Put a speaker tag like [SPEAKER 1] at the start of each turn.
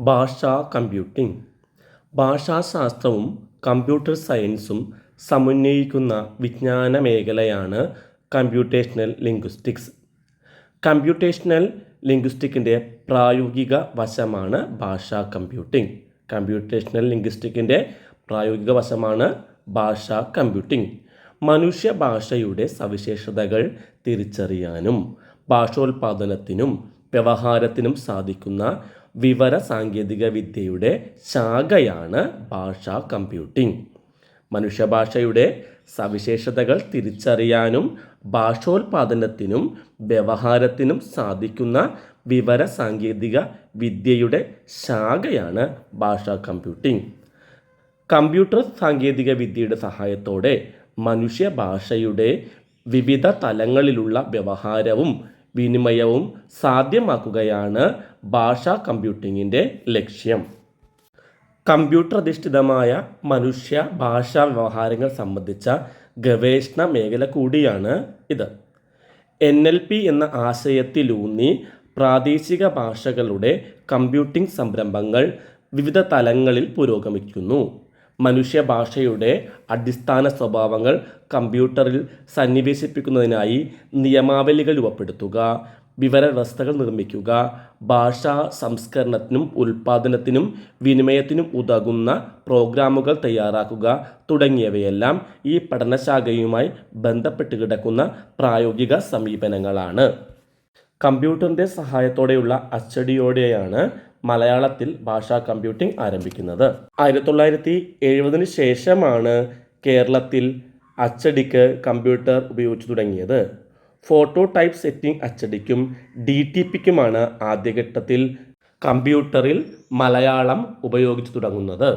[SPEAKER 1] ഭാഷാ computing. ഭാഷാശാസ്ത്രവും computer സയൻസും സമന്വയിക്കുന്ന വിജ്ഞാന മേഖലയാണ് കമ്പ്യൂട്ടേഷണൽ ലിംഗ്വിസ്റ്റിക്സ്. കമ്പ്യൂട്ടേഷണൽ ലിംഗ്വിസ്റ്റിക്കിന്റെ പ്രായോഗിക വശമാണ് ഭാഷാ കമ്പ്യൂട്ടിംഗ്. കമ്പ്യൂട്ടേഷണൽ ലിംഗ്വിസ്റ്റിക്കിന്റെ പ്രായോഗിക വശമാണ് ഭാഷാ കമ്പ്യൂട്ടിംഗ്. മനുഷ്യ ഭാഷയുടെ സവിശേഷതകൾ തിരിച്ചറിയാനും ഭാഷോൽപാദനത്തിനും വ്യവഹാരത്തിനും സാധിക്കുന്ന വിവര സാങ്കേതിക വിദ്യയുടെ ശാഖയാണ് ഭാഷാ കമ്പ്യൂട്ടിംഗ്. മനുഷ്യഭാഷയുടെ സവിശേഷതകൾ തിരിച്ചറിയാനും ഭാഷോൽപാദനത്തിനും വ്യവഹാരത്തിനും സാധിക്കുന്ന വിവര സാങ്കേതിക വിദ്യയുടെ ശാഖയാണ് ഭാഷാ കമ്പ്യൂട്ടിംഗ്. കമ്പ്യൂട്ടർ സാങ്കേതിക വിദ്യയുടെ സഹായത്തോടെ മനുഷ്യ ഭാഷയുടെ വിവിധ തലങ്ങളിലുള്ള വ്യവഹാരവും വിനിമയവും സാധ്യമാക്കുകയാണ് ഭാഷാ കമ്പ്യൂട്ടിങ്ങിന്റെ ലക്ഷ്യം. കമ്പ്യൂട്ടർ അധിഷ്ഠിതമായ മനുഷ്യ ഭാഷാ വ്യവഹാരങ്ങൾ സംബന്ധിച്ച ഗവേഷണ മേഖല കൂടിയാണ് ഇത്. എൻ എൽ പി എന്ന ആശയത്തിലൂന്നി പ്രാദേശിക ഭാഷകളുടെ കമ്പ്യൂട്ടിംഗ് സംരംഭങ്ങൾ വിവിധ തലങ്ങളിൽ പുരോഗമിക്കുന്നു. മനുഷ്യ ഭാഷയുടെ അടിസ്ഥാന സ്വഭാവങ്ങൾ കമ്പ്യൂട്ടറിൽ സന്നിവേശിപ്പിക്കുന്നതിനായി നിയമാവലികൾ രൂപപ്പെടുത്തുക വിവരവ്യവസ്ഥകൾ നിർമ്മിക്കുക ഭാഷാ സംസ്കരണത്തിനും ഉൽപാദനത്തിനും വിനിമയത്തിനും ഉതകുന്ന പ്രോഗ്രാമുകൾ തയ്യാറാക്കുക തുടങ്ങിയവയെല്ലാം ഈ പഠനശാഖയുമായി ബന്ധപ്പെട്ട് കിടക്കുന്ന പ്രായോഗിക സമീപനങ്ങളാണ്. കമ്പ്യൂട്ടറിന്റെ സഹായത്തോടെയുള്ള അച്ചടിയോടെയാണ് മലയാളത്തിൽ ഭാഷാ കമ്പ്യൂട്ടിംഗ് ആരംഭിക്കുന്നത്. ആയിരത്തി തൊള്ളായിരത്തി എഴുപതിന് ശേഷമാണ് കേരളത്തിൽ അച്ചടിക്ക് കമ്പ്യൂട്ടർ ഉപയോഗിച്ചു തുടങ്ങിയത്. ഫോട്ടോ ടൈപ്പ് സെറ്റിംഗ് അച്ചടിക്കും ഡി ടി പിക്കുമാണ് ആദ്യഘട്ടത്തിൽ കമ്പ്യൂട്ടറിൽ മലയാളം ഉപയോഗിച്ചു തുടങ്ങുന്നത്.